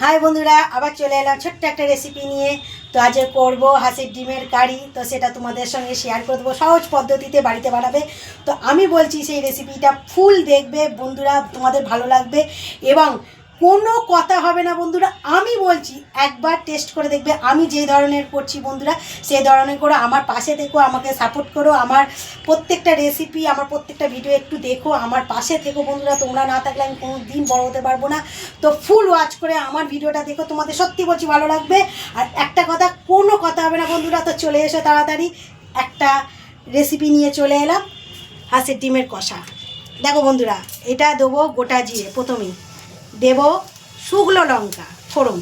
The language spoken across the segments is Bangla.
হাই বন্ধুরা, আবার চলে এলাম ছোট্ট একটা রেসিপি নিয়ে। তো আজ করব হাঁসের ডিমের কারি। তো সেটা তোমাদের সঙ্গে শেয়ার করে দেবো। সহজ পদ্ধতিতে বাড়িতে বানাবে। তো আমি বলছি সেই রেসিপিটা ফুল দেখবে। বন্ধুরা, তোমাদের ভালো লাগবে। এবং কোনো কথা হবে না বন্ধুরা। আমি বলছি, একবার টেস্ট করে দেখবে, আমি যে ধরনের করছি বন্ধুরা সেই ধরনের করো আমার পাশে দেখো আমাকে সাপোর্ট করো, আমার প্রত্যেকটা রেসিপি আমার প্রত্যেকটা ভিডিও একটু দেখো, আমার পাশে থেকো বন্ধুরা, তোমরা না থাকলে আমি কোনো দিন বড় হতে পারব না। তো ফুল ওয়াচ করে আমার ভিডিওটা দেখো, তোমাদের সত্যি বলছি ভালো লাগবে। আর একটা কথা, কোনো কথা হবে না বন্ধুরা, তো চলে এসো তাড়াতাড়ি। একটা রেসিপি নিয়ে চলে এলাম, হাঁসের ডিমের কষা। দেখো বন্ধুরা, এটা দেবো গোটা জিরে, প্রথমেই। দেব শুকনো লঙ্কা, ফোড়ন।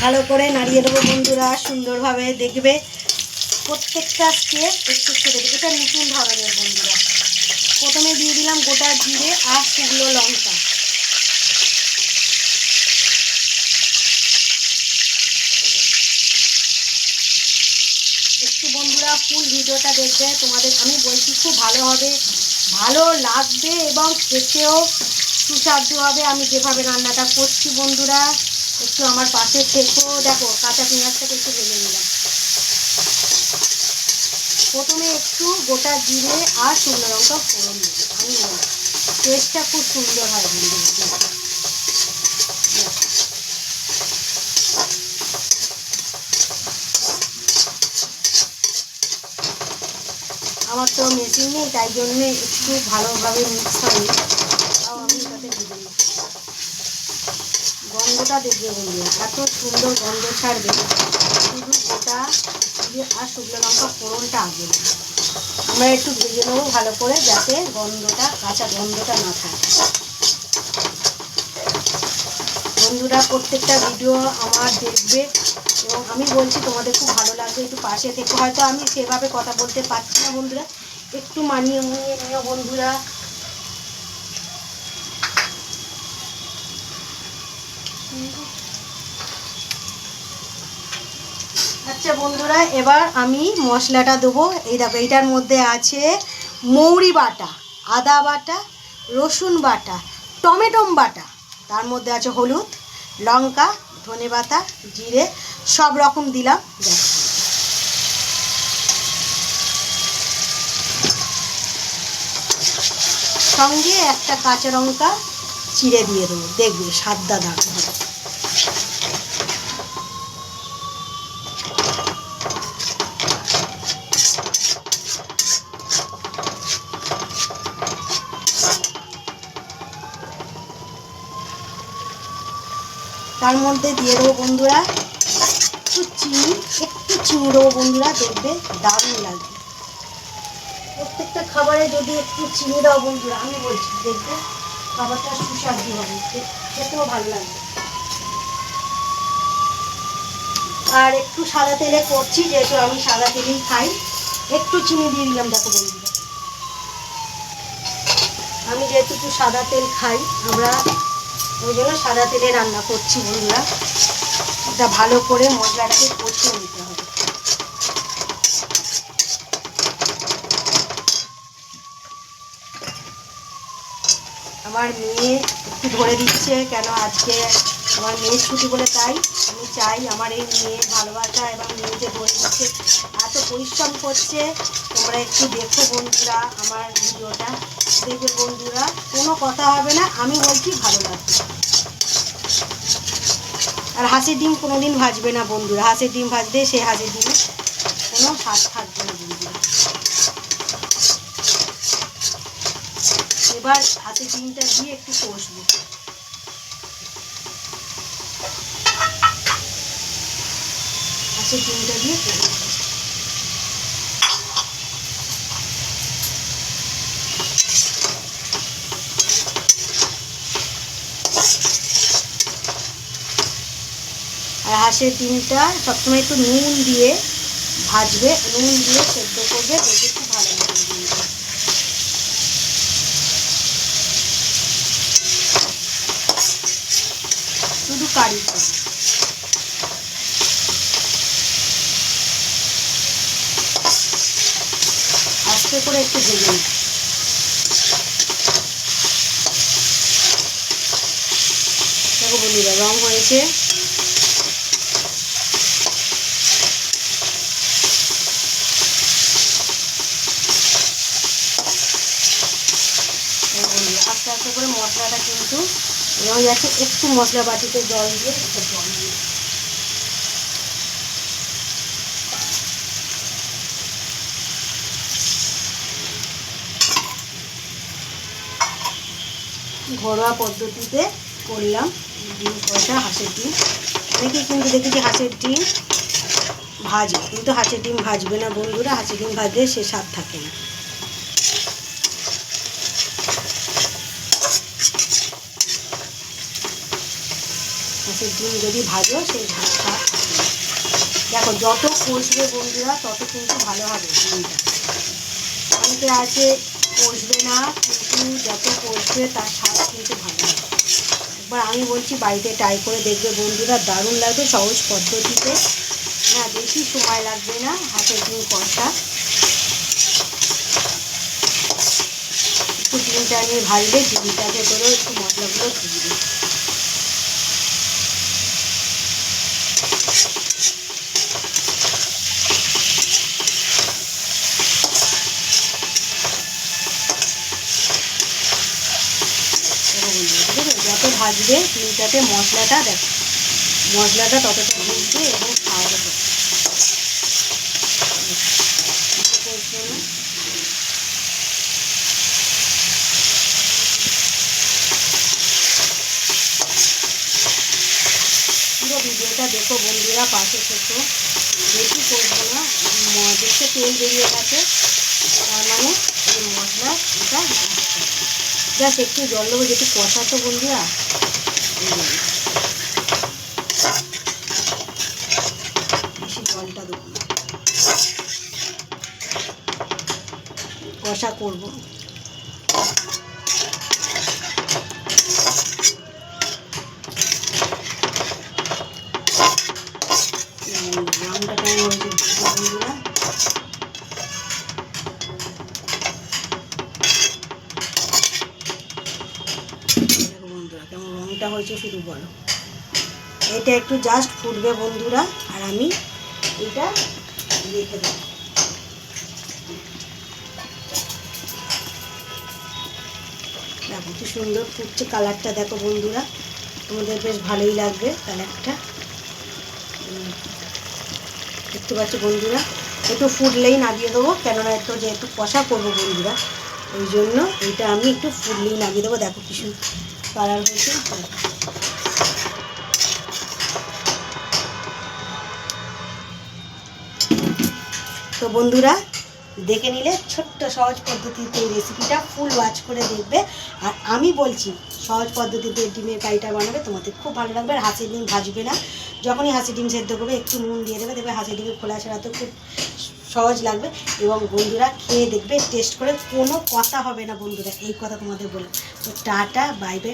ভালো করে নাড়িয়ে দেবো বন্ধুরা, সুন্দরভাবে দেখবে প্রত্যেকটা স্টেপ একটু একটু দেবে এটা নতুন ধরনের বন্ধুরা। প্রথমে দিয়ে দিলাম গোটা জিরে আর শুকনো লঙ্কা। একটু বন্ধুরা, ফুল ভিডিওটা দেখবে। তোমাদের আমি বলছি খুব ভালো হবে। ভালো লাগবে এবং খেতেও সুস্বাদু হবে। আমি যেভাবে রান্নাটা করছি বন্ধুরা, একটু আমার পাশে থেকেও দেখো, কাঁচা পেঁয়াজটাকে একটু ভেজে নিলাম। প্রথমে একটু গোটা জিরে আর শুকনো লঙ্কা ফোড়ন দেবো। আমি টেস্টটা খুব সুন্দর হয় বন্ধুরা। আমার তো মেশিন নেই, তাই জন্যে একটু ভালোভাবে মিক্স হয়নি তাও আমি দিয়ে দিই গন্ধটা দেখবে বন্ধুরা এত সুন্দর গন্ধ ছাড়বে। শুধু গোটা আর শুকনো লঙ্কা ফোড়নটা আগে আমরা একটু ভেজে নেব ভালো করে, যাতে গন্ধটা, কাঁচা গন্ধটা না থাকে। বন্ধুরা, প্রত্যেকটা ভিডিও আমার দেখবে এবং আমি বলছি তোমাদের খুব ভালো লাগবে, একটু পাশে থেকে। হয়তো আমি সেভাবে কথা বলতে পারছি না বন্ধুরা, একটু মানিয়ে নিয়ে নিও বন্ধুরা। আচ্ছা বন্ধুরা, এবার আমি মশলাটা দেবো। এই দেখো এইটার মধ্যে আছে মৌরি বাটা, আদা বাটা, রসুন বাটা, টমেটোম বাটা, তার মধ্যে আছে হলুদ। লঙ্কা, ধনে পাতা, জিরে, সব রকম দিলাম। সঙ্গে একটা কাঁচা লঙ্কা, চিড়ে দিয়ে দেবো। দেখবে সাদা দাগ তার মধ্যে দিয়ে দেবো বন্ধুরা একটু চিনি একটু চিনি দেবো বন্ধুরা দেখবে দারুণ লাগবে। প্রত্যেকটা খাবারে যদি একটু চিনি দাও বন্ধুরা, আমি বলছি, দেখবে খাবারটা সুস্বাদু হবে, খেতেও ভালো লাগবে। আর একটু সাদা তেলে করছি, যেহেতু আমি সাদা তেলেই খাই, একটু চিনি দিয়ে দিলাম দেখো বন্ধুরা। আমি যেহেতু একটু সাদা তেল খাই, আমরা ওই জন্য সাদা তেলে রান্না করছি বন্ধুরা। এটা ভালো করে মশলাটাকে কষিয়ে নিতে হবে। আমার মেয়ে একটু ধরে দিচ্ছে কেন আজকে আমার মেয়ের ছুটি বলে তাই আমি চাই আমার এই মেয়ের ভালোবাসা এবং মেয়ে যে দিচ্ছে, এত পরিশ্রম করছে, তোমরা একটু দেখো বন্ধুরা আমার ভিডিওটা, দেখবে বন্ধুরা, কোনো কথা হবে না, আমি বলছি ভালো লাগবে। আর হাঁসের ডিম কোনো দিন ভাজবে না বন্ধুরা, হাঁসের ডিম ভাজলে সে হাঁসের ডিমে কোনো স্বাদ থাকবে না বন্ধুরা। এবার হাঁসের ডিমটা দিয়ে একটু কষবো। হাঁসের ডিমটা দিয়ে কষবো আর হাঁসের ডিমটা সবসময় একটু নুন দিয়ে ভাজবে, নুন দিয়ে সেদ্ধ করবে দেখে খুব ভালো শুধু কারি করবে আস্তে করে একটু ভেজে নিই। দেখো বন্ধুরা, রং হয়েছে। আস্তে আস্তে করে মশলাটা কিন্তু হয়ে যাচ্ছে। একটু মশলা বাটিতে জল দিয়ে জল দিয়ে ঘরোয়া পদ্ধতিতে করলাম। ডিম কষা হাঁসের ডিম। অনেকে কিন্তু দেখেছি হাঁসের ডিম ভাজে। কিন্তু হাঁসের ডিম ভাজবে না বন্ধুরা, হাঁসের ডিম ভাজলে সে স্বাদ থাকে না। হাঁসের ডিম যদি ভাজো সেই দেখো, যত কষবে বন্ধুরা, তত কিন্তু ভালো হবে ডিমটা। অনেকে আছে কষবে না, কিন্তু যত কষবে তার স্বাদ কিন্তু ভালো এবার আমি বলছি, বাড়িতে ট্রাই করে দেখবে বন্ধুরা, দারুণ লাগবে, সহজ পদ্ধতিতে। হ্যাঁ বেশি সময় লাগবে না হাতে দিন কষা। একটু ডিমটা নিয়ে ভাজবে ডিমটা করে একটু মশলাগুলো ঢুকবে দেখো বন্ধুরা, ঠিক আছে? যত ভাজবে ডিমটাতে মশলাটা দেখো। মশলাটা ততটা ঢুকবে এবং খাওয়া যাবে পুরো ভিডিওটা দেখো বন্ধুরা, পাশে থেকো। বেশি করব না দেখতে তেল বেরিয়ে গেছে, তার মানে জাস্ট একটু জল দেবো যেটু কষা তো বন্ধুরা। জলটা দেবো কষা করব। কেমন রংটা হয়েছে শুধু বলো। এটা একটু জাস্ট ফুটবে বন্ধুরা, আর আমি এটা রেখে দেবো। দেখো কি সুন্দর ফুটছে কালারটা, দেখো বন্ধুরা। তোমাদের বেশ ভালোই লাগবে কালারটা। দেখতে পাচ্ছ বন্ধুরা? একটু ফুটলেই নামিয়ে দেবো, কেননা একটু যেহেতু কষা করব বন্ধুরা, ওই জন্য এটা আমি একটু ফুটলেই নামিয়ে দেবো। দেখো কিছু কালার হয়েছে। তো বন্ধুরা, দেখে নিলে ছোট্ট সহজ পদ্ধতিতে এই রেসিপিটা ফুল ওয়াচ করে দেখবে। আর আমি বলছি, সহজ পদ্ধতিতে ডিমের কারিটা বানাবে, তোমাদের খুব ভালো লাগবে। আর হাঁসের ডিম ভাজবে না। যখনই হাঁসের ডিম সেদ্ধ করবে, একটু নুন দিয়ে দেবে, দেখবে হাঁসের ডিমের খোলা ছাড়া তো খুব সহজ লাগবে এবং বন্ধুরা খেয়ে দেখবে টেস্ট করে কোনো কথা হবে না বন্ধুরা, এই কথা তোমাদের বলে তো টাটা বাই বাই